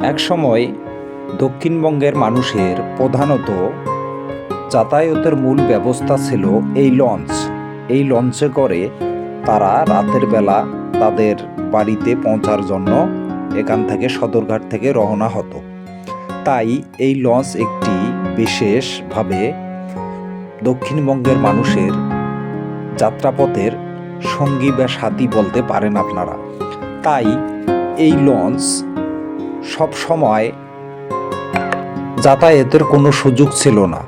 এক সময় দক্ষিণবঙ্গের মানুষের প্রধানত যাতায়াতের মূল ব্যবস্থা ছিল এই লঞ্চ। এই লঞ্চে করে তারা রাতের বেলা তাদের বাড়িতে পৌঁছার জন্য এখান থেকে সদরঘাট থেকে রওনা হতো। তাই এই লঞ্চ একটি বিশেষভাবে দক্ষিণবঙ্গের মানুষের যাত্রাপথের সঙ্গী বা সাথী বলতে পারেন আপনারা। তাই এই লঞ্চ সব সময় যাতায়াতের কোনো সুযোগ ছিল না।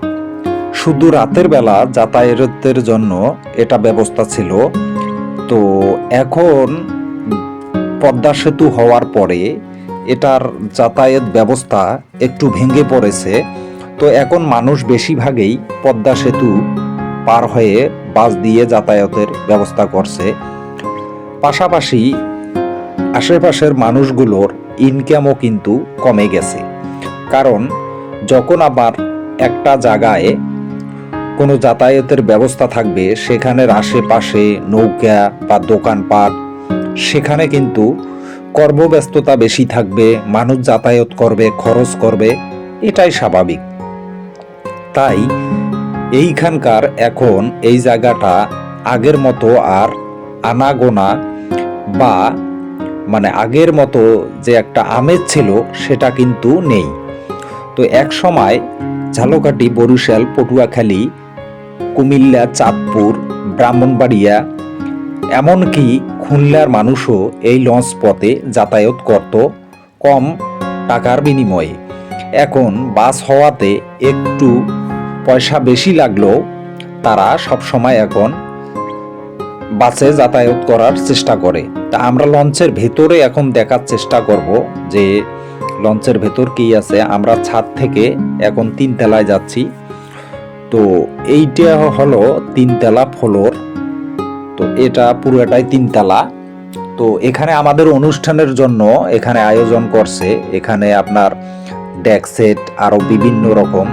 শুধু রাতের বেলা যাতায়াতের জন্য এটা ব্যবস্থা ছিল। তো এখন পদ্মা সেতু হওয়ার পরে এটার যাতায়াত ব্যবস্থা একটু ভেঙে পড়েছে। তো এখন মানুষ বেশিরভাগই পদ্মা সেতু পার হয়ে বাস দিয়ে যাতায়াতের ব্যবস্থা করছে। পাশাপাশি আশেপাশের মানুষগুলোর ইনকামও কিন্তু কমে গেছে। কারণ, যখন আবার একটা জায়গায় কোনো যাতায়াতের ব্যবস্থা থাকবে, সেখানের আশেপাশে নৌকা বা দোকানপাট, সেখানে কিন্তু কর্মব্যস্ততা বেশি থাকবে, মানুষ যাতায়াত করবে, খরচ করবে, এটাই স্বাভাবিক। তাই এইখানকার এখন এই জায়গাটা আগের মতো আর আনাগোনা বা মানে আগের মতো যে একটা আমেজ ছিল, সেটা কিন্তু নেই। তো এক সময় ঝালকাঠি, বরিশাল, পটুয়াখালী, কুমিল্লা, চাঁদপুর, ব্রাহ্মণবাড়িয়া, এমনকি খুলনার মানুষও এই লঞ্চ পথে যাতায়াত করত কম টাকার বিনিময়ে। এখন বাস হওয়াতে একটু পয়সা বেশি লাগলেও তারা সবসময় এখন বাসে যাতায়াত করার চেষ্টা করে। তা আমরা লঞ্চের ভেতরে এখন দেখার চেষ্টা করব যে লঞ্চের ভেতর কী আছে। আমরা ছাদ থেকে এখন তিনতলায় যাচ্ছি। তো এইটা হলো তিনতলা ফ্লোর। তো এটা পুরোটাই তিনতলা। তো এখানে আমাদের অনুষ্ঠানের জন্য এখানে আয়োজন করছে। এখানে আপনার ডেক সেট আরও বিভিন্ন রকম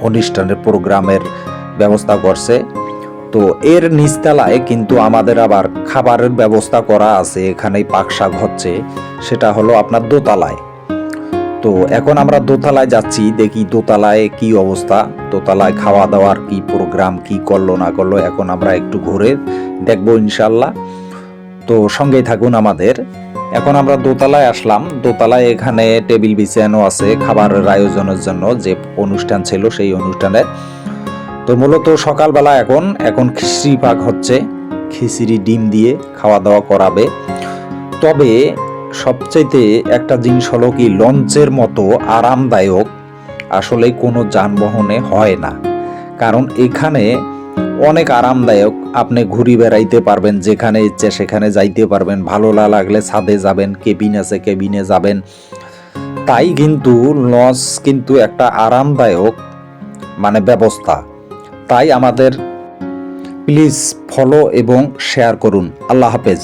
অনুষ্ঠানের প্রোগ্রামের ব্যবস্থা করছে। তো এর নিচতলায় কিন্তু আমাদের আবার খাবারের ব্যবস্থা করা আছে, এখানেই পাকশাক হচ্ছে, সেটা হলো আপনার দোতলায়। তো এখন আমরা দোতলায় যাচ্ছি, দেখি দোতলায় কি অবস্থা, দোতলায় খাওয়া দাওয়ার কি প্রোগ্রাম কি করল, না করল, এখন আমরা একটু ঘুরে দেখব ইনশাল্লাহ তো সঙ্গেই থাকুন আমাদের। এখন আমরা দোতলায় আসলাম, দোতলায় এখানে টেবিল বিছানো আছে, খাবারের আয়োজনের জন্য যে অনুষ্ঠান ছিল, সেই অনুষ্ঠানে তো মূলত সকালবেলা এখন এখন খিচড়ি পাক হচ্ছে। খিচড়ি, ডিম দিয়ে খাওয়া দাওয়া করাবে। তবে সবচাইতে একটা জিনিস হলো কি, লঞ্চের মতো আরামদায়ক আসলে কোনো যানবাহনে হয় না। কারণ এখানে অনেক আরামদায়ক আপনি ঘুরি বেড়াইতে পারবেন, যেখানে ইচ্ছে সেখানে যাইতে পারবেন। ভালো না লাগলে ছাদে যাবেন কেবিন আছে কেবিনে যাবেন। তাই কিন্তু লঞ্চ কিন্তু একটা আরামদায়ক মানে ব্যবস্থা। তাই আমাদের প্লিজ ফলো এবং শেয়ার করুন। আল্লাহ হাফেজ।